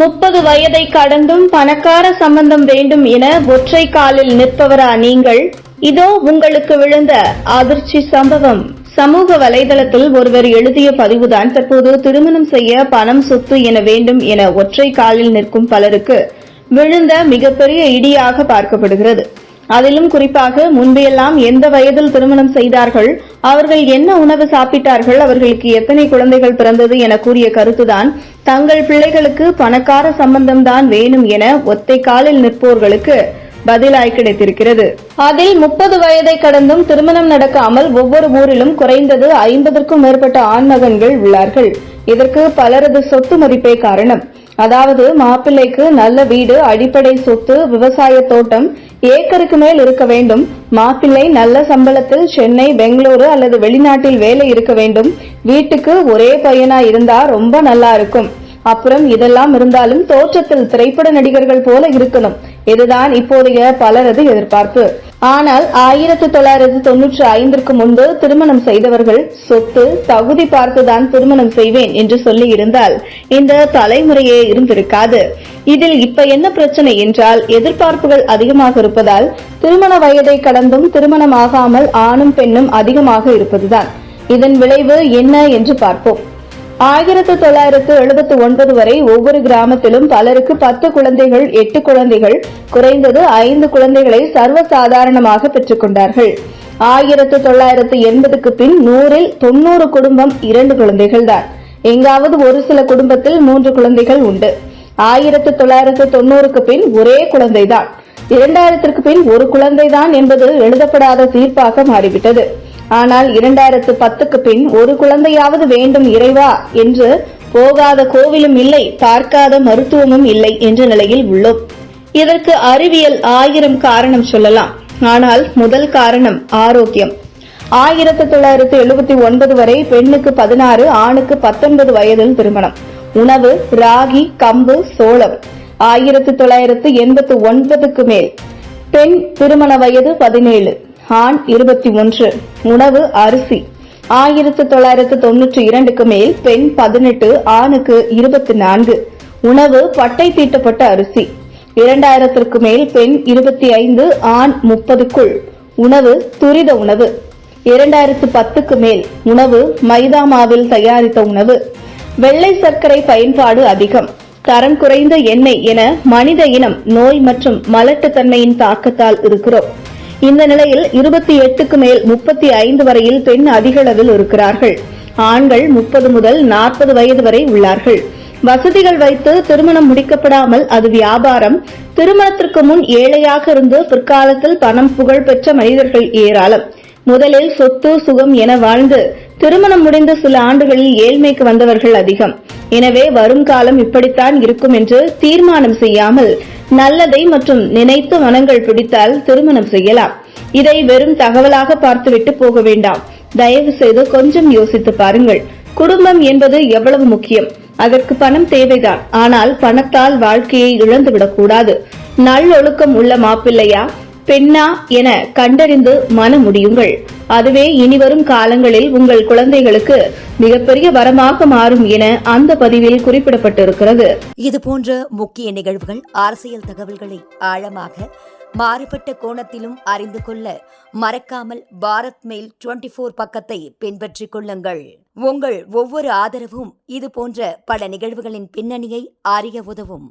முப்பது வயதை கடந்தும் பணக்கார சம்பந்தம் வேண்டும் என ஒற்றை காலில் நிற்பவரா நீங்கள்? இதோ உங்களுக்கு விழுந்த அதிர்ச்சி சம்பவம். சமூக வலைதளத்தில் ஒருவர் எழுதிய பதிவுதான் தற்போது திருமணம் செய்ய பணம் சொத்து என வேண்டும் என ஒற்றை காலில் நிற்கும் பலருக்கு விழுந்த மிகப்பெரிய இடியாக பார்க்கப்படுகிறது. அதிலும் குறிப்பாக முன்பெல்லாம் எந்த வயதில் திருமணம் செய்தார்கள் அவர்கள் என்ன உணவு சாப்பிட்டார்கள் அவர்களுக்கு எத்தனை குழந்தைகள் பிறந்தது என கூறிய கருத்துதான் தங்கள் பிள்ளைகளுக்கு பணக்கார சம்பந்தம்தான் வேணும் என ஒத்தை காலில் நிற்போர்களுக்கு பதிலாய் கிடைத்திருக்கிறது. அதில் முப்பது வயதை கடந்தும் திருமணம் நடக்காமல் ஒவ்வொரு ஊரிலும் குறைந்தது ஐம்பதற்கும் மேற்பட்ட ஆண்மகன்கள் உள்ளார்கள். இதற்கு பலரது சொத்து மதிப்பே காரணம். அதாவது மாப்பிள்ளைக்கு நல்ல வீடு அடிப்படை சொத்து விவசாய தோட்டம் ஏக்கருக்கு மேல் இருக்க வேண்டும். மாப்பிள்ளை நல்ல சம்பளத்தில் சென்னை பெங்களூரு அல்லது வெளிநாட்டில் வேலை இருக்க வேண்டும். வீட்டுக்கு ஒரே பையனா இருந்தா ரொம்ப நல்லா இருக்கும். அப்புறம் இதெல்லாம் இருந்தாலும் தோற்றத்தில் திரைப்பட நடிகர்கள் போல இருக்கணும். இதுதான் இப்போதைய பலரது எதிர்பார்ப்பு. ஆனால் ஆயிரத்தி தொள்ளாயிரத்தி தொன்னூற்றி ஐந்திற்கு முன்பு திருமணம் செய்தவர்கள் சொத்து தகுதி பார்த்துதான் திருமணம் செய்வேன் என்று சொல்லி இருந்தால் இந்த தலைமுறையே இருந்திருக்காது. இதில் இப்ப என்ன பிரச்சனை என்றால் எதிர்பார்ப்புகள் அதிகமாக இருப்பதால் திருமண வயதை கடந்தும் திருமணம் ஆகாமல் ஆணும் பெண்ணும் அதிகமாக இருப்பதுதான். இதன் விளைவு என்ன என்று பார்ப்போம். ஆயிரத்து தொள்ளாயிரத்து எழுபத்தி ஒன்பது வரை ஒவ்வொரு கிராமத்திலும் பலருக்கு பத்து குழந்தைகள் எட்டு குழந்தைகள் குறைந்தது ஐந்து குழந்தைகளை சர்வசாதாரணமாக பெற்றுக் கொண்டார்கள். ஆயிரத்து தொள்ளாயிரத்து எண்பதுக்கு பின் நூறில் தொன்னூறு குடும்பம் இரண்டு குழந்தைகள் தான் எங்காவது ஒரு சில குடும்பத்தில் மூன்று குழந்தைகள் உண்டு. ஆயிரத்து தொள்ளாயிரத்து தொண்ணூறுக்கு பின் ஒரே குழந்தைதான். இரண்டாயிரத்திற்கு பின் ஒரு குழந்தைதான் என்பது எழுதப்படாத தீர்ப்பாக மாறிவிட்டது. ஆனால் இரண்டாயிரத்து பத்துக்கு பின் ஒரு குழந்தையாவது வேண்டும் இறைவா என்று போகாத கோவிலும் இல்லை பார்க்காத மருத்துவமும் இல்லை என்ற நிலையில் உள்ளோம். இதற்கு அறிவியல் ஆயிரம் காரணம் சொல்லலாம். ஆனால் முதல் காரணம் ஆரோக்கியம். ஆயிரத்தி தொள்ளாயிரத்தி எழுபத்தி ஒன்பது வரை பெண்ணுக்கு பதினாறு ஆணுக்கு பத்தொன்பது வயதில் திருமணம். உணவு ராகி கம்பு சோளம். ஆயிரத்தி தொள்ளாயிரத்து எண்பத்தி ஒன்பதுக்கு மேல். பெண் திருமண வயது பதினேழு. ஆண் இருபத்தி ஒன்று. உணவு அரிசி. ஆயிரத்து தொள்ளாயிரத்து தொன்னூற்றி இரண்டுக்கு மேல் பெண் பதினெட்டு ஆணுக்கு இருபத்தி நான்கு. உணவு பட்டை தீட்டப்பட்ட அரிசி. இரண்டாயிரத்திற்கு மேல் பெண் இருபத்தி ஐந்து ஆண் முப்பதுக்குள். உணவு துரித உணவு. இரண்டாயிரத்து பத்துக்கு மேல் உணவு மைதா மாவில் தயாரித்த உணவு. வெள்ளை சர்க்கரை பயன்பாடு அதிகம். தரம் குறைந்த எண்ணெய் என மனித இனம் நோய் மற்றும் மலட்டுத்தன்மையின் தாக்கத்தால் இருக்கிறோம். இந்த நிலையில் இருபத்தி எட்டுக்கு மேல் முப்பத்தி ஐந்து வரையில் பெண் அதிகளவில் இருக்கிறார்கள். ஆண்கள் முப்பது முதல் நாற்பது வயது வரை உள்ளார்கள். வசதிகள் வைத்து திருமணம் முடிக்கப்படாமல் அது வியாபாரம். திருமணத்திற்கு முன் ஏழையாக இருந்து பிற்காலத்தில் பணம் புகழ் பெற்ற மனிதர்கள் ஏராளம். முதலில் சொத்து சுகம் என வாழ்ந்து திருமணம் முடிந்த சில ஆண்டுகளில் ஏழ்மைக்கு வந்தவர்கள் அதிகம். எனவே வரும் காலம் இப்படித்தான் இருக்கும் என்று தீர்மானம் செய்யாமல் நல்லதை மற்றும் நினைத்து மனங்கள் பிடித்தால் திருமணம் செய்யலாம். இதை வெறும் தகவலாக பார்த்துவிட்டு போக வேண்டாம். தயவு செய்து கொஞ்சம் யோசித்து பாருங்கள். குடும்பம் என்பது எவ்வளவு முக்கியம்? அதற்கு பணம் தேவைதான். ஆனால் பணத்தால் வாழ்க்கையை இழந்துவிடக் கூடாது நல்லொழுக்கம் உள்ள மாப்பிள்ளையா? பெண்ணா என கண்டறிந்து மன முடியுங்கள். அதுவே இனிவரும் காலங்களில் உங்கள் குழந்தைகளுக்கு மிகப்பெரிய வரமாக மாறும் என அந்த பதிவில் குறிப்பிடப்பட்டிருக்கிறது. இது போன்ற முக்கிய நிகழ்வுகள் அரசியல் தகவல்களை ஆழமாக மாறுபட்ட கோணத்திலும் அறிந்து கொள்ள மறக்காமல் பாரத் மெயில் டுவெண்டி ஃபோர் பக்கத்தை பின்பற்றிக் கொள்ளுங்கள். உங்கள் ஒவ்வொரு ஆதரவும் இது போன்ற பல நிகழ்வுகளின் பின்னணியை அறிய உதவும்.